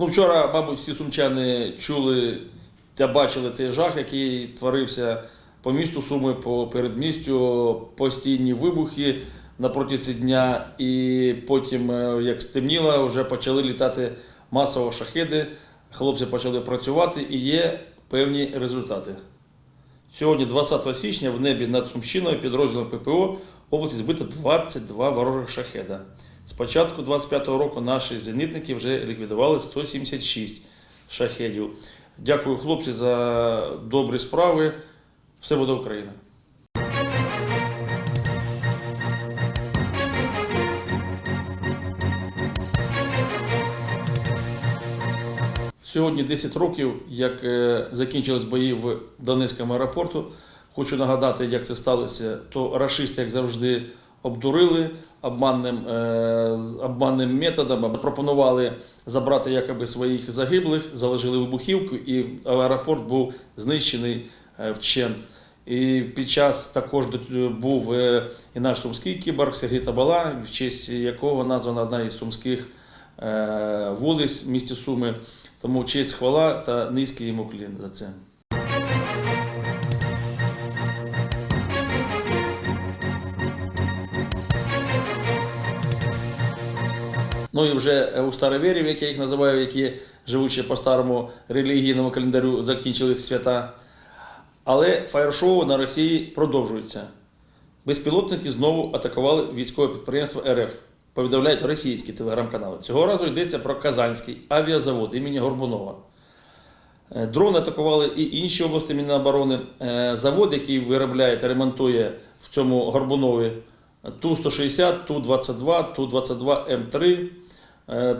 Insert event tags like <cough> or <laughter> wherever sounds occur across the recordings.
Ну, вчора, мабуть, всі сумчани чули та бачили цей жах, який творився по місту Суми, по передмістю, постійні вибухи на протязі дня. І потім, е, як стемніло, вже почали літати масово шахеди. Хлопці почали працювати і є певні результати. Сьогодні, 20 січня, в небі над Сумщиною підрозділом ППО області збито 22 ворожих шахеда. З початку 25-го року наші зенітники вже ліквідували 176 шахедів. Дякую, хлопці, за добрі справи. Все буде Україна. Сьогодні 10 років, як е, закінчились бої в Донецькому аеропорту. Хочу нагадати, як це сталося. То рашисти, як завжди, обдурили обманним, е, обманним методом, пропонували забрати якоби своїх загиблих, заложили вибухівку, і аеропорт був знищений е, вщент. І під час також був е, і наш сумський кіборг Сергій Табала, в честь якого названа одна із сумських вулиць в місті Суми. Тому честь хвала та низький йому клін за це. Ну і вже е, у староверів, як я їх називаю, які живучи по старому релігійному календарю, закінчились свята. Але фаєр-шоу на Росії продовжується. Безпілотники знову атакували військове підприємство РФ. Повідомляють російські телеграм-канали. Цього разу йдеться про Казанський авіазавод імені Горбунова. Е, Дрони атакували і інші області Міноборони. Е, Завод, який виробляє та ремонтує в цьому Горбунові Ту-160, Ту-22, Ту-22М3, е,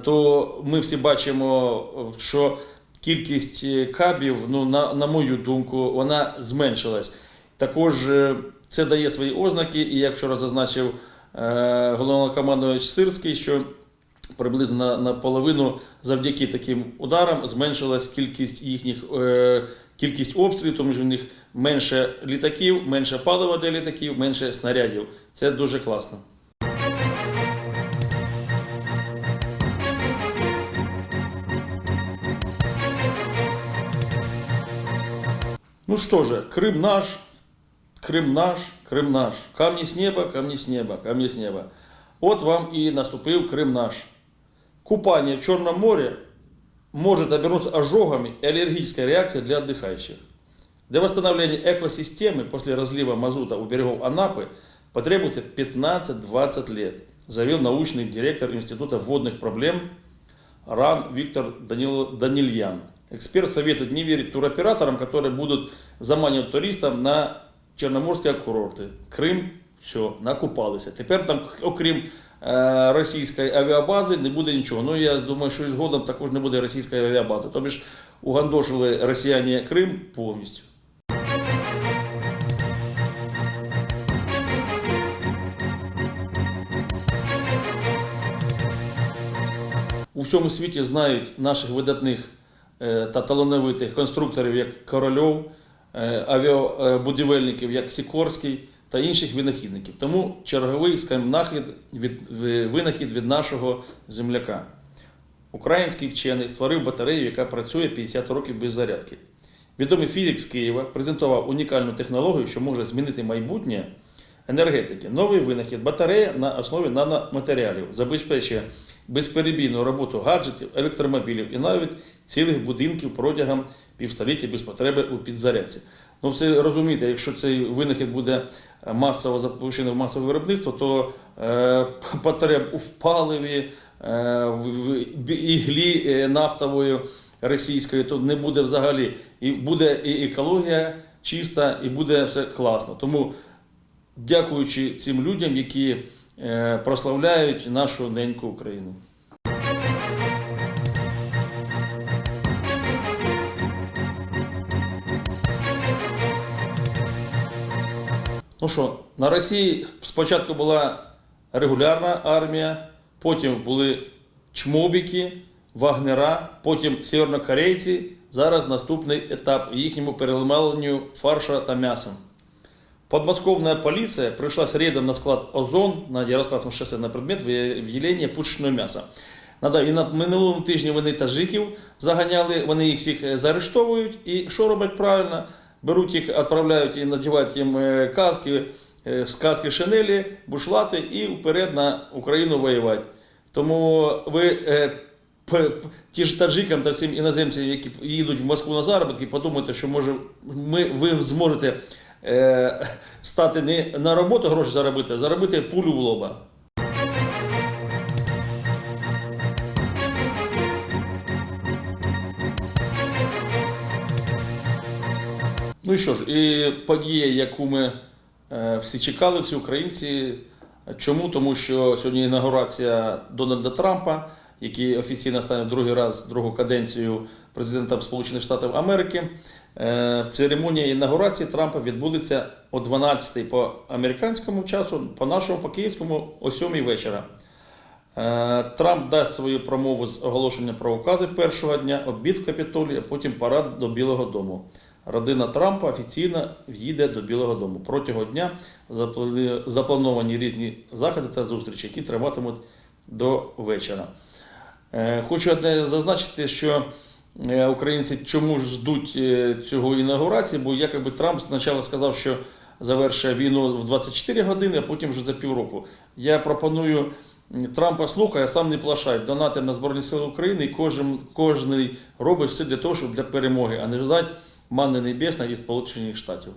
то ми всі бачимо, що кількість е, кабів, ну, на, на мою думку, вона зменшилась. Також е, це дає свої ознаки, і як вчора зазначив е, головнокомандувач Сирський, що приблизно на, на половину завдяки таким ударам зменшилась кількість їхніх е, кількість обстрілів, тому що в них менше літаків, менше палива для літаків, менше снарядів. Це дуже класно. Ну что же, Крым наш, Крым наш, Крым наш. Камни с неба, камни с неба, камни с неба. От вам и наступил Крым наш. Купание в Черном море может обернуться ожогами и аллергической реакцией для отдыхающих. Для восстановления экосистемы после разлива мазута у берегов Анапы потребуется 15-20 лет, заявил научный директор Института водных проблем РАН Виктор Данил, Данильян. Эксперт советует не верить туроператорам, которые будут заманивать туристов на черноморські курорти. Крим, все, накупалися. Тепер там, окрім е, російської авіабази, не буде нічого. Ну я думаю, що і згодом також не буде російської авіабази. Тобі ж угандошили росіяни Крим повністю. У всьому світі знають наших видатних та талановитих конструкторів, як Корольов, е, авіабудівельників, як Сікорський та інших винахідників. Тому черговий скажімо, нахід від, винахід від нашого земляка. Український вчений створив батарею, яка працює 50 років без зарядки. Відомий фізик з Києва презентував унікальну технологію, що може змінити майбутнє енергетики. Новий винахід батарея на основі наноматеріалів забезпечує безперебійну роботу гаджетів, електромобілів і навіть цілих будинків протягом півстоліття без потреби у підзарядці. Ну, це розумієте, якщо цей винахід буде е, масово запущений в масове виробництво, то е, <laughs> потреб у паливі, е, в іглі е, нафтової російської, то не буде взагалі. І буде і екологія чиста, і буде все класно. Тому дякуючи цим людям, які прославляють нашу неньку Україну. Ну що, на Росії спочатку була регулярна армія, потім були чмобіки, вагнера, потім севернокорейці. Зараз наступний етап їхньому переливанню фарша та м'яса. Подмосковная полиция пришла с рейдом на склад «Озон» на Ярославском шоссе на предмет выявления пушечного мяса. Надав і на минулому тижні вони таджиків заганяли, вони їх всіх е, заарештовують. І що роблять правильно? Беруть їх, відправляють і надівають їм е, каски, е, каски шинелі, бушлати і вперед на Україну воювати. Тому ви е, ті ж таджикам та всім іноземцям, які їдуть в Москву на заробітки, подумайте, що може ми, ви зможете е, стати не на роботу гроші заробити, а заробити пулю в лоба. Ну і що ж, і подія, яку ми е, всі чекали, всі українці. Чому? Тому що сьогодні інаугурація Дональда Трампа, який офіційно стане другий раз другу каденцію президентом Сполучених Штатів Америки. Е, Церемонія інаугурації Трампа відбудеться о 12 по американському часу, по нашому, по київському, о 7 вечора. Е, Трамп дасть свою промову з оголошення про укази першого дня, обід в Капітолії, а потім парад до Білого Дому. Родина Трампа офіційно в'їде до Білого Дому. Протягом дня заплановані різні заходи та зустрічі, які триватимуть до вечора. Е, Хочу одне зазначити, що е, українці чому ж ждуть е, цього інаугурації, бо якби Трамп спочатку сказав, що завершує війну в 24 години, а потім вже за півроку. Я пропоную Трампа слухай, а сам не плашай. Донати на Збройні Сили України і кожен, кожний робить все для того, щоб для перемоги, а не ждать манни небесної від Сполучених Штатів.